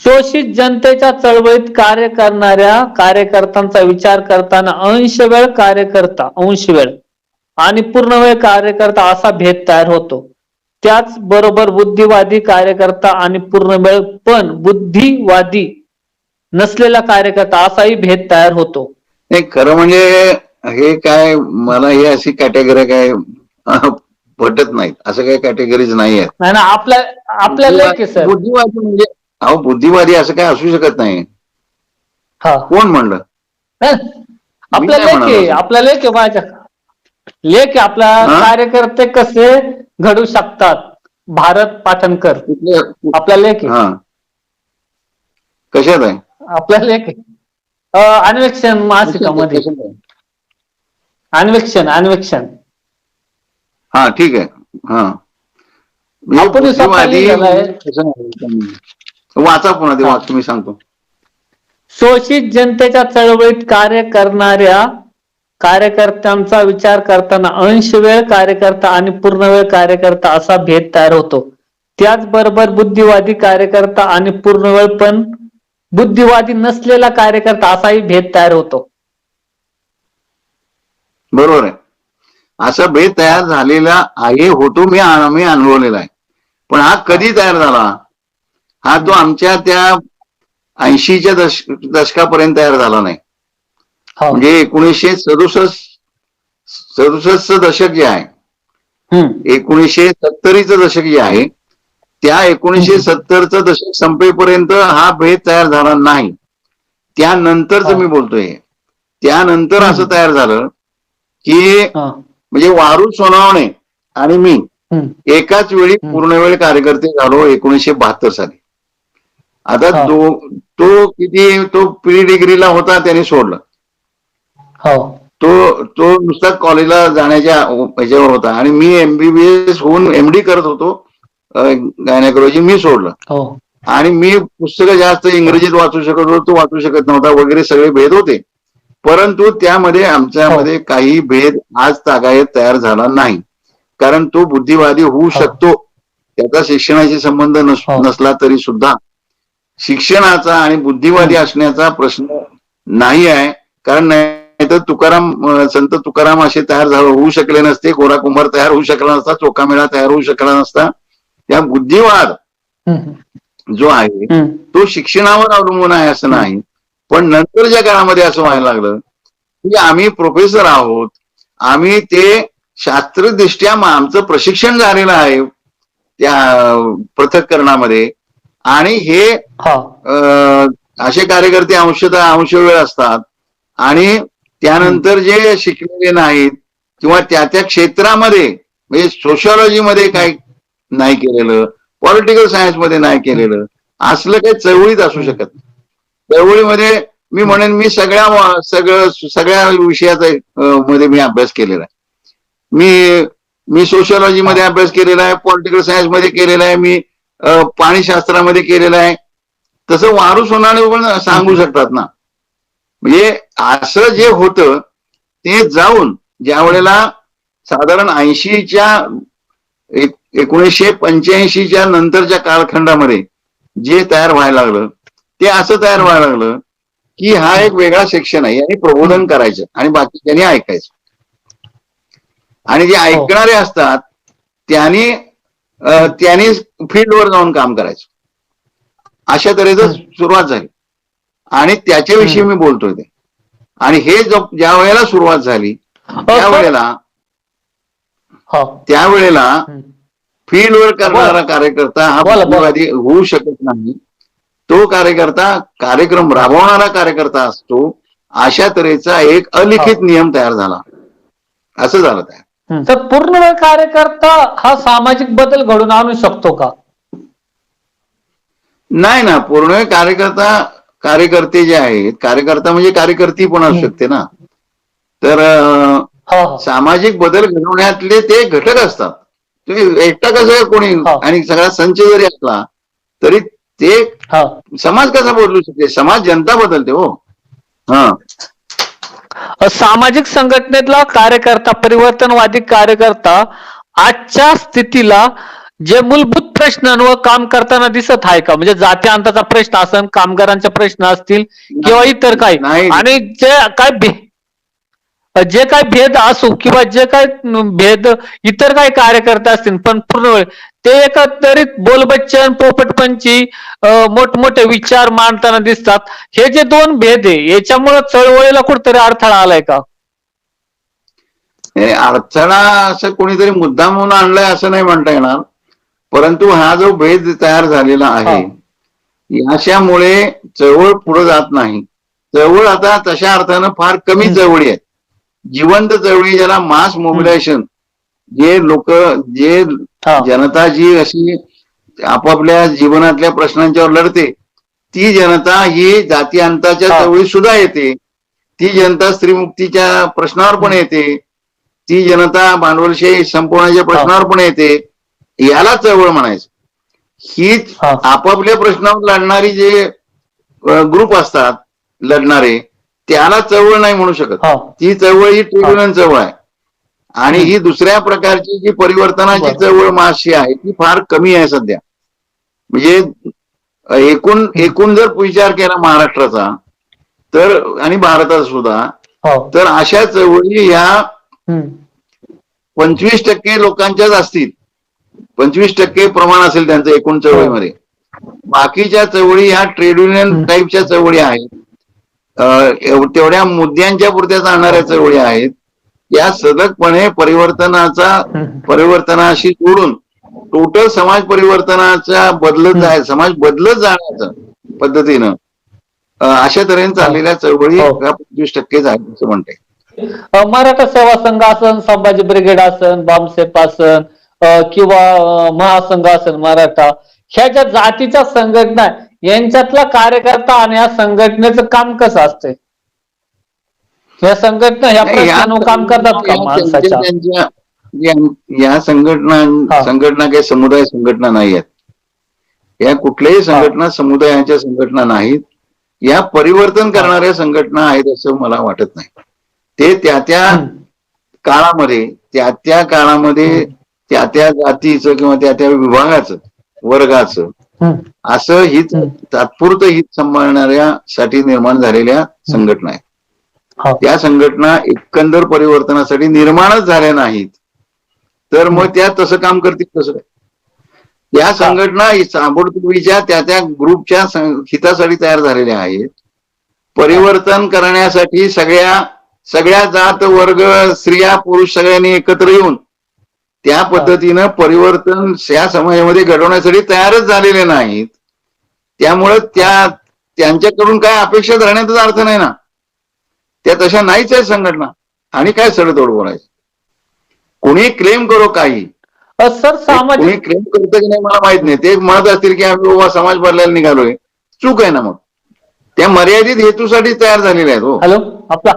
शोषित जनतेच्या चळवळीत कार्य करणाऱ्या कार्यकर्त्यांचा विचार करताना अंश वेळ कार्यकर्ता अंश वेळ आणि पूर्ण वेळ कार्यकर्ता असा भेद तयार होतो. त्याच बरोबर बुद्धिवादी कार्यकर्ता आणि पूर्ण वेळ पण बुद्धिवादी नसलेला कार्यकर्ता असाही भेद तयार होतो. नाही खरं म्हणजे हे काय मला हे अशी कॅटेगरी काय पटत नाहीत. असं काही कॅटेगरीज नाही आहेत नाही ना आपल्या आपल्याला आहे बुद्धिवादी म्हणजे अहो बुद्धिवादी असं काय असू शकत नाही. हा. कोण म्हणलं? आपल्या नाही लेख. आपल्या लेख माझ्या. लेख आपला? कार्यकर्ते कसे घडू शकतात? भारत पाटणकर. आपला लेख कशात आहे? आपला लेख आहे. अं, अन्वेषण मासिकामध्ये? अन्वेषण अन्वेषण हा ठीक आहे. हा. वाचा पुन्हा ते वाच तुम्ही सांगतो. शोषित जनतेच्या चळवळीत कार्य करणाऱ्या कार्यकर्त्यांचा विचार करताना अंश वेळ कार्यकर्ता आणि पूर्ण वेळ कार्यकर्ता असा भेद तयार होतो. त्याचबरोबर बुद्धिवादी कार्यकर्ता आणि पूर्ण वेळ पण बुद्धिवादी नसलेला कार्यकर्ता असाही भेद तयार होतो. बरोबर आहे. असा भेद तयार झालेला आहे होतो मी मी अनुभवलेला आहे. पण हा कधी तयार झाला? हा तो आमच्या त्या ऐंशीच्या दश दशकापर्यंत तयार झाला नाही हो. म्हणजे एकोणीसशे सदुसष्ट सदुसष्टचं दशक जे आहे. एकोणीसशे सत्तरीचं दशक जे आहे त्या एकोणीसशे सत्तरचं दशक संपेपर्यंत हा भेद तयार झाला नाही त्यानंतरच हा. मी बोलतोय त्यानंतर असं. तयार झालं की. म्हणजे वारू सोनावणे आणि मी. एकाच वेळी हम्म. पूर्णवेळ कार्यकर्ते झालो एकोणीसशे बहात्तर साली आता हा. दो तो किती तो प्री डिग्रीला होता त्याने सोडलं. हो. तो तो नुसता कॉलेजला जाण्याच्या ह्याच्यावर होता. आणि मी एमबीबीएस होऊन एमडी करत होतो गायनेकोलॉजी मी सोडलं. हो. आणि मी पुस्तकं जास्त इंग्रजीत वाचू शकत होतो तो वाचू शकत नव्हता वगैरे सगळे भेद होते. परंतु त्यामध्ये आमच्यामध्ये काही भेद आज तागायत तयार झाला नाही. कारण तो बुद्धिवादी होऊ हो. शकतो. त्याचा शिक्षणाशी संबंध नस- हो. नसला तरी सुद्धा. शिक्षणाचा आणि बुद्धिवादी असण्याचा प्रश्न नाही आहे. कारण नाहीतर तुकाराम अं, संत तुकाराम असे तयार झाले होऊ शकले नसते. गोरा कुंभार तयार होऊ शकला नसता. चोखामेळा तयार होऊ शकला नसता. त्या बुद्धिवाद. जो आहे. तो शिक्षणावर अवलंबून आहे असं नाही. पण नंतरच्या काळामध्ये असं व्हायला लागलं की आम्ही प्रोफेसर आहोत. आम्ही ते शास्त्रदृष्ट्या आमचं प्रशिक्षण झालेलं आहे त्या पृथक्करणामध्ये. आणि हे असे कार्यकर्ते अंशतः अंश वेळ असतात. आणि त्यानंतर जे शिकलेले नाहीत किंवा त्या त्या क्षेत्रामध्ये म्हणजे सोशॉलॉजीमध्ये काही नाही केलेलं पॉलिटिकल सायन्समध्ये नाही केलेलं असलं काही चळवळीत असू शकत. चळवळीमध्ये मी म्हणेन मी सगळ्या सगळं सगळ्या विषयाचा मध्ये मी अभ्यास केलेला आहे. मी मी सोशॉलॉजी मध्ये अभ्यास केलेला आहे पॉलिटिकल सायन्समध्ये केलेला आहे मी पाणीशास्त्रामध्ये केलेलं आहे. तसं वारू सोनाने पण सांगू शकतात ना. म्हणजे असं जे होतं ते जाऊन ज्या वेळेला साधारण ऐंशीच्या एकोणीसशे पंच्याऐंशीच्या नंतरच्या कालखंडामध्ये जे तयार व्हायला लागलं ते असं तयार व्हायला लागलं की हा एक वेगळा सेक्शन आहे. आणि प्रबोधन करायचं आणि बाकीच्यांनी ऐकायचं. आणि जे ऐकणारे असतात त्यांनी त्यांनी फील्डवर जाऊन काम करायचं. अशा तऱ्हेचं सुरुवात झाली. आणि त्याच्याविषयी मी बोलतोय ते. आणि हे ज्या वेळेला सुरुवात झाली त्यावेळेला त्यावेळेला. फील्डवर करणारा कार्यकर्ता हा होऊ शकत नाही. तो कार्यकर्ता कार्यक्रम राबवणारा कार्यकर्ता असतो. अशा तऱ्हेचा एक अलिखित नियम तयार झाला. असं झालं त्या हम्म. तर पूर्ण वेळ कार्यकर्ता हा सामाजिक बदल घडून आणू शकतो का? नाही ना पूर्ण कार्यकर्ता कार्यकर्ते जे आहेत कार्यकर्ता म्हणजे कार्यकर्ती पण असू शकते ना. तर हो. सामाजिक बदल घडवण्यातले ते घटक असतात. तुम्ही एकटा कसं आहे कोणी हो. आणि सगळा संच जरी असला तरी ते हो. समाज कसा बदलू शकते? समाज जनता बदलते हो. हा. सामाजिक संघटनेतला कार्यकर्ता परिवर्तनवादी कार्यकर्ता आजच्या स्थितीला जे मूलभूत प्रश्नांवर काम करताना दिसत आहे का म्हणजे जाती अंताचा प्रश्न असन कामगारांचे प्रश्न असतील किंवा इतर काही नाही. आणि जे काय भे- जे काय भेद असो किंवा जे काय भेद इतर काही कार्यकर्ते असतील पण पूर्ण वेळ ते एकत्रित बोलबच्चन पोपटपंची मोठमोठे विचार मांडताना दिसतात. हे जे दोन भेद आहे याच्यामुळे चळवळीला कुठेतरी अडथळा आलाय का? हे अडथळा असं कोणीतरी मुद्दाम म्हणून आणलाय असं नाही म्हणता येणार. परंतु हा जो भेद तयार झालेला आहे याच्यामुळे चळवळ पुढे जात नाही. चळवळ आता तशा अर्थानं फार कमी. चळवळी आहेत. जिवंत चळवळी ज्याला मास मोबिलायझेशन जे लोक जे जनता जी अशी आपापल्या जीवनातल्या प्रश्नांच्यावर लढते ती जनता ही जाती अंताच्या. चळवळीत सुद्धा येते. ती जनता स्त्रीमुक्तीच्या प्रश्नावर पण येते. ती जनता भांडवलशाही संपवण्याच्या प्रश्नावर पण येते. याला चळवळ म्हणायचं. हीच हा. आपापल्या प्रश्नावर लढणारी जे ग्रुप असतात लढणारे त्याला चळवळ नाही म्हणू शकत. हा. ती चळवळ ही ट्रिब्युनल चळवळ आहे. आणि ही दुसऱ्या प्रकारची जी परिवर्तनाची. चळवळ माशी आहे ती फार कमी आहे सध्या. म्हणजे एकूण एकूण जर विचार केला महाराष्ट्राचा तर आणि भारतात सुद्धा हो. तर अशा चळवळी ह्या. पंचवीस टक्के लोकांच्याच असतील. पंचवीस टक्के प्रमाण असेल त्यांचं एकूण चळवळीमध्ये बाकीच्या चळवळी ह्या ट्रेड युनियन. टाईपच्या चळवळी आहेत. तेवढ्या मुद्द्यांच्या पुरत्या चालणाऱ्या चळवळी आहेत या सलगपणे परिवर्तनाचा. परिवर्तनाशी जोडून टोटल समाज परिवर्तनाचा बदलत जाय समाज बदलत जाण्याचं पद्धतीनं अशा तऱ्हेने चाललेल्या चळवळी हो. ह्या पंचवीस टक्केच आहेत असं म्हणते मराठा सेवा संघ असन संभाजी ब्रिगेड असन बामसेप असन अ, किंवा महासंघ असन मराठा ह्या ज्या जातीच्या संघटना आहे, यांच्यातला कार्यकर्ता आणि या संघटनेचं काम कसं असतंय? या संघटना ह्या काम करतात का माणसाच्या? या- संघटना. संघटना काही समुदाय संघटना नाही आहेत. या कुठल्याही संघटना समुदायाच्या संघटना नाहीत. या परिवर्तन करणाऱ्या संघटना आहेत असं मला वाटत नाही. ते त्या त्या. काळामध्ये त्या त्या काळामध्ये त्या त्या जातीचं किंवा त्या त्या विभागाचं वर्गाचं. असं हित हम्म. तात्पुरतं हित सांभाळणाऱ्या साठी निर्माण झालेल्या संघटना आहेत. हा. त्या संघटना एकंदर परिवर्तनासाठी निर्माणच झाल्या नाहीत. तर मग त्या तसं काम करतील कसं? काय या संघटना ताबडतोबीच्या त्या त्या ग्रुपच्या हितासाठी तयार झालेल्या आहेत. परिवर्तन करण्यासाठी सगळ्या सगळ्या जात वर्ग स्त्रिया पुरुष सगळ्यांनी एकत्र येऊन त्या पद्धतीनं परिवर्तन या समाजामध्ये घडवण्यासाठी तयारच झालेले नाहीत. त्यामुळं त्या त्यांच्याकडून काय अपेक्षा धरण्याचाच अर्थ नाही ना. त्या तशा नाहीच आहेत संघटना. आणि काय सरतोड बोलायचं? कोणी क्लेम करो काही. सर सामाजिक कोणी क्लेम करतं की नाही मला माहीत नाही. ते म्हणत असतील की आम्ही बाबा समाज बदलायला निघालोय. चूक आहे ना मग. त्या मर्यादित हेतूसाठी तयार झालेल्या आहेत हो. हॅलो आपला